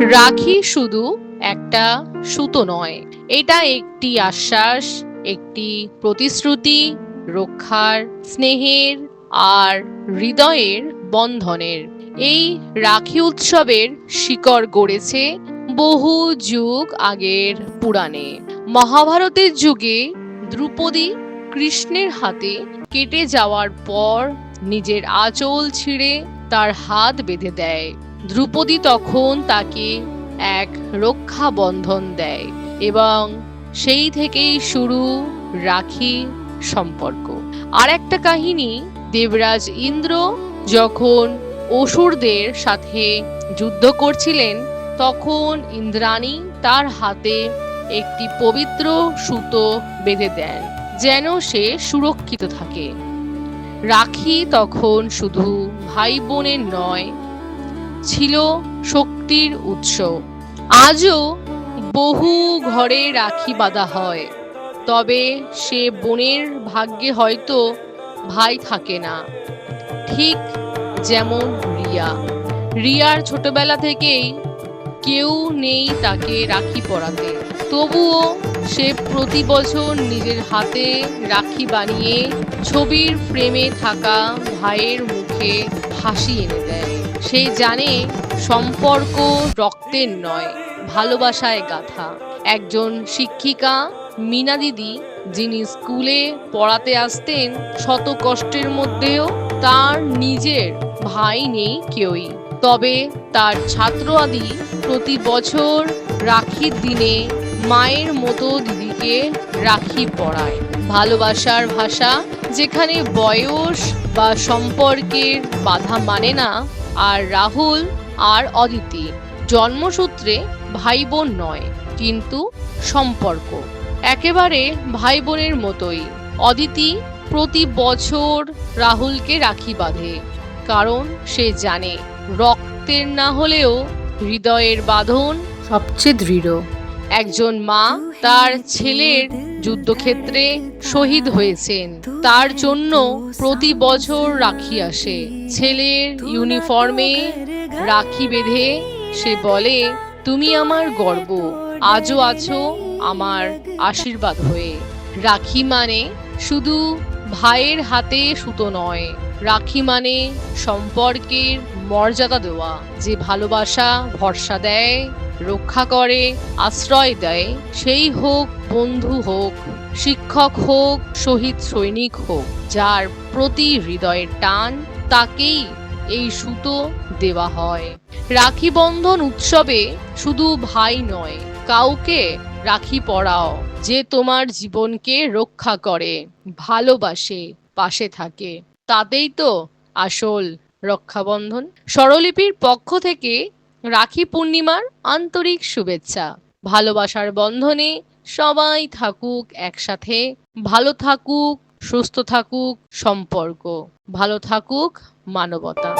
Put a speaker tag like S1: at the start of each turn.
S1: রাখি শুধু একটা সুতো নয়। এটা একটি আশ্বাস, একটি প্রতিশ্রুতি, রক্ষার, স্নেহের আর হৃদয়ের বন্ধনের। এই রাখি উৎসবের শিকড় গড়েছে বহু যুগ আগের পুরাণে। মহাভারতের যুগে দ্রৌপদী কৃষ্ণের হাতে কেটে যাওয়ার পর নিজের আঁচল ছিঁড়ে তার হাত বেঁধে দেয়। দ্রৌপদী তখন তাকে এক রক্ষা বন্ধন দেয় এবং সেই থেকেই শুরু রাখি সম্পর্ক। আর একটা কাহিনী, দেবরাজ ইন্দ্র যখন অসুরদের সাথে যুদ্ধ করছিলেন, তখন ইন্দ্রাণী তার হাতে একটি পবিত্র সুতো বেঁধে দেন, যেন সে সুরক্ষিত থাকে। রাখি তখন শুধু ভাই বোনের নয় ছিল শক্তির উৎস। আজও বহু ঘরে রাখি বাঁধা হয়। তবে সে বোনের ভাগ্যে হয়তো ভাই থাকে না। ঠিক যেমন রিয়া। রিয়ার ছোটবেলা থেকেই কেউ নেই তাকে রাখি পরাতে। তবুও সে প্রতি বছর নিজের হাতে রাখি বানিয়ে ছবির ফ্রেমে থাকা ভাইয়ের মুখে হাসি এনে দেয়। সে জানে সম্পর্ক রক্তের নয়, ভালোবাসায় গাথা। একজন শিক্ষিকা মিনা দিদি, যিনি স্কুলে পড়াতে আসতেন, শত কষ্টের মধ্যেও তার নিজের ভাই নেই কেউই। তবে তার ছাত্র আদি প্রতি বছর রাখির দিনে মায়ের মতো দিদিকে রাখি পড়ায়। ভালোবাসার ভাষা যেখানে বয়স বা সম্পর্কের বাধা মানে না, আর রাহুল আর অদিতি। জন্মসূত্রে ভাই বোন নয়, কিন্তু সম্পর্ক। একেবারে ভাই বোনের মতোই। অদিতি প্রতি বছর রাহুলকে রাখি বাঁধে, কারণ সে জানে রক্তের না হলেও হৃদয়ের বাঁধন সবচেয়ে দৃঢ়। একজন মা তার ছেলের যুদ্ধক্ষেত্রে শহীদ হয়েছেন। তার জন্য প্রতি বছর রাখি আসে। ছেলের ইউনিফর্মে রাখি বেঁধে সে বলে, তুমি আমার গর্ব, আজও আছো আমার আশীর্বাদ হয়ে। রাখি মানে শুধু ভাইয়ের হাতে সুতো নয়, রাখি মানে সম্পর্কের মর্যাদা দেওয়া। যে ভালোবাসা, ভরসা দেয়, রক্ষা করে, আশ্রয় দেয়, সেই হোক, বন্ধু হোক, শিক্ষক হোক, শহীদ সৈনিক হোক, যার প্রতি হৃদয়ের টান, তাকেই এই সুতো দেওয়া হয়। রাখি বন্ধন উৎসবে শুধু ভাই নয়, কাউকে রাখি পরাও, যে তোমার জীবনকে রক্ষা করে, ভালোবাসে, পাশে থাকে। তাতেই তো আসল রক্ষাবন্ধন। স্বরলিপির পক্ষ থেকে রাখি পূর্ণিমার আন্তরিক শুভেচ্ছা। ভালোবাসার বন্ধনে সবাই থাকুক একসাথে। ভালো থাকুক, সুস্থ থাকুক সম্পর্ক। ভালো থাকুক মানবতা।